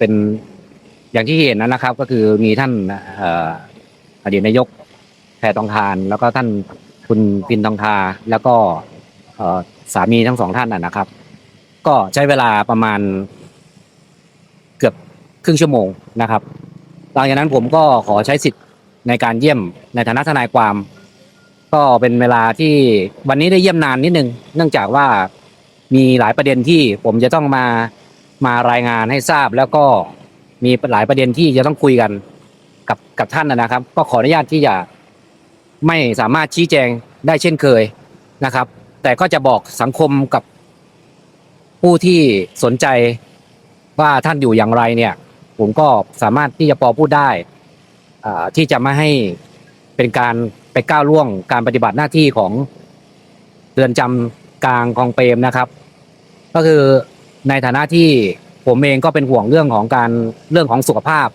เป็นอย่างที่เห็นนะครับ ก็คือมีท่านอดีตนายกแพทองทาน แล้วก็ท่านคุณปินทองทาแล้วก็สามีทั้งสองท่านนะนะครับ ก็ใช้เวลาประมาณเกือบครึ่งชั่วโมงนะครับหลังจากนั้นผมก็ขอใช้สิทธิ์ในการเยี่ยมในฐานะทนายความ ก็เป็นเวลาที่วันนี้ได้เยี่ยมนานนิดนึง เนื่องจากว่ามีหลายประเด็นที่ผมจะต้องมา มารายงานให้ทราบแล้วก็มีหลายประเด็นที่จะต้องคุยกันกับกับท่านนะครับ ก็ขออนุญาตที่จะไม่สามารถชี้แจงได้เช่นเคยนะครับ แต่ก็จะบอกสังคมกับผู้ที่สนใจว่าท่านอยู่อย่างไรเนี่ย ผมก็สามารถที่จะพอพูดได้ที่จะไม่ให้เป็นการไปก้าวล่วงการปฏิบัติหน้าที่ของเรือนจำกลางคลองเปรมนะครับ ก็คือ ในฐานะที่ผมเองก็เป็นห่วงเรื่องของการเรื่องของสุขภาพ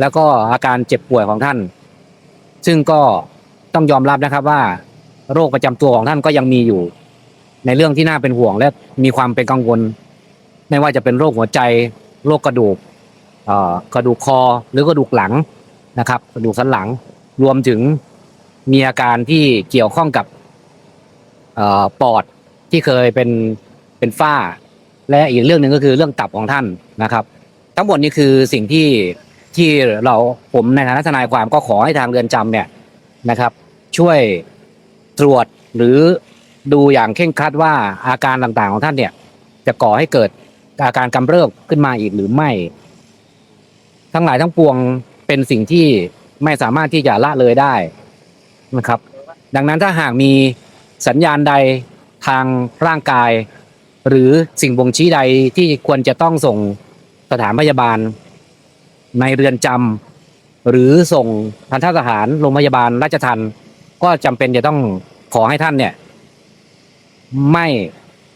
แล้วก็อาการเจ็บป่วยของท่าน ซึ่งก็ต้องยอมรับนะครับว่า โรคประจำตัวของท่านก็ยังมีอยู่ ในเรื่องที่น่าเป็นห่วงและมีความเป็นกังวล ไม่ว่าจะเป็นโรคหัวใจ โรคกระดูกกระดูกคอหรือกระดูกหลังนะครับ กระดูกสันหลังรวมถึงมีอาการที่เกี่ยวข้องกับอปอดที่เคยเป็นเป็นฝ้า และอีกเรื่องหนึ่งก็คือเรื่องตับของท่านนะครับ ทั้งหมดนี้คือสิ่งที่ที่เราผมในฐานะทนายความก็ขอให้ทางเรือนจำเนี่ยนะครับ ช่วยตรวจหรือดูอย่างเคร่งครัดว่าอาการต่างๆของท่านเนี่ย จะก่อให้เกิดอาการกำเริบขึ้นมาอีกหรือไม่ ทั้งหลายทั้งปวงเป็นสิ่งที่ไม่สามารถที่จะละเลยได้นะครับ ดังนั้นถ้าหากมีสัญญาณใดทางร่างกาย หรือสิ่งบ่งชี้ใดที่ควรจะต้องส่งสถานพยาบาล ในเรือนจำหรือส่งทันทสถานโรงพยาบาลราชทันก็จำเป็นจะต้องขอให้ท่านเนี่ย ไม่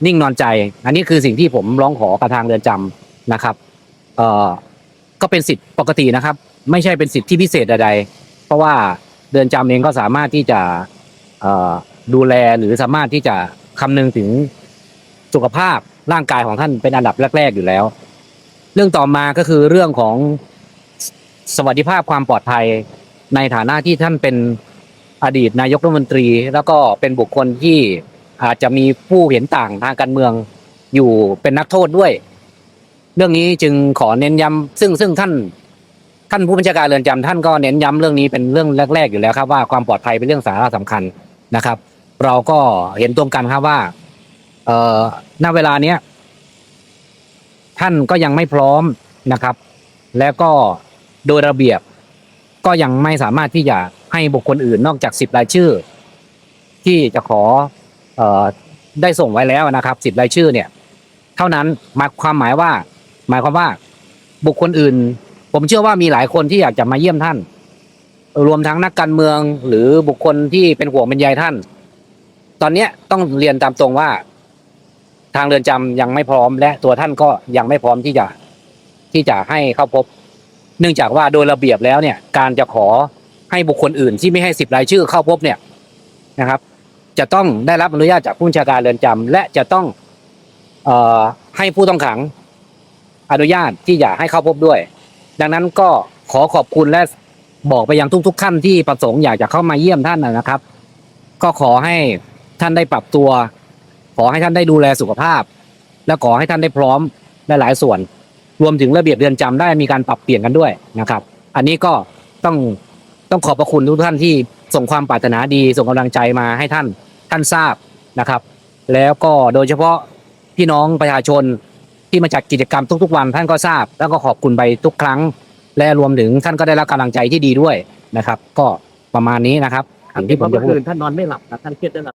นิ่งนอนใจ อันนี้คือสิ่งที่ผมร้องขอกับทางเรือนจำนะครับ เอ่อก็เป็นสิทธิ์ปกตินะครับ ไม่ใช่เป็นสิทธิพิเศษใดๆเพราะว่าเรือนจำเองก็สามารถที่จะเอ่อดูแลหรือสามารถที่จะคำนึงถึง สุขภาพร่างกายของท่านเป็นอันดับแรก ๆ อยู่แล้ว เรื่องต่อมาก็คือเรื่องของสวัสดิภาพความปลอดภัยในฐานะที่ท่านเป็นอดีตนายกรัฐมนตรี แล้วก็เป็นบุคคลที่อาจจะมีผู้เห็นต่างทางการเมืองอยู่เป็นนักโทษด้วย เรื่องนี้จึงขอเน้นย้ำซึ่งซึ่งท่าน ท่านผู้บัญชาการเรือนจำท่านก็เน้นย้ำเรื่องนี้เป็นเรื่องแรก ๆ อยู่แล้วครับว่าความปลอดภัยเป็นเรื่องสาระสำคัญนะครับ เราก็เห็นตรงกันครับว่า เอ่อณเวลาเนี้ยท่านก็ยังไม่พร้อมนะครับ แล้วก็โดยระเบียบก็ยังไม่สามารถที่จะให้บุคคลอื่นนอกจากสิบรายชื่อ ที่จะขอเอ่อได้ส่งไว้แล้วนะครับสิบรายชื่อเนี่ย เท่านั้นหมายความหมายว่า หมายความว่าบุคคลอื่น ผมเชื่อว่ามีหลายคนที่อยากจะมาเยี่ยมท่าน รวมทั้งนักการเมืองหรือบุคคลที่เป็นห่วงเป็นใยท่าน ตอนนี้ต้องเรียนตามตรงว่า ทางเรือนจำยังไม่พร้อม และตัวท่านก็ยังไม่พร้อมที่จะที่จะให้เข้าพบ เนื่องจากว่าโดยระเบียบแล้วเนี่ย การจะขอให้บุคคลอื่นที่ไม่ให้สิบรายชื่อเข้าพบเนี่ยนะครับ จะต้องได้รับอนุญาตจากผู้บัญชาการเรือนจำและจะต้องเอ่อให้ผู้ต้องขังอนุญาตที่จะให้เข้าพบด้วย ดังนั้นก็ขอขอบคุณและบอกไปยังทุกๆท่านที่ประสงค์อยากจะเข้ามาเยี่ยมท่านนะครับ ก็ขอให้ท่านได้ปรับตัว ขอให้ท่านได้ดูแลสุขภาพ และขอให้ท่านได้พร้อมในหลายส่วน รวมถึงระเบียบเรือนจำได้มีการปรับเปลี่ยนกันด้วยนะครับ อันนี้ก็ต้องต้องขอบพระคุณทุกท่านที่ส่งความปรารถนาดี ส่งกำลังใจมาให้ท่านท่านทราบนะครับ แล้วก็โดยเฉพาะพี่น้องประชาชนที่มาจัดกิจกรรมทุกๆวันท่านก็ทราบ แล้วก็ขอบคุณไปทุกครั้ง และรวมถึงท่านก็ได้รับกำลังใจที่ดีด้วยนะครับ ก็ประมาณนี้นะครับสิ่งที่ผมจะพูดท่านนอนไม่หลับนะท่านเครียดด้วยนะ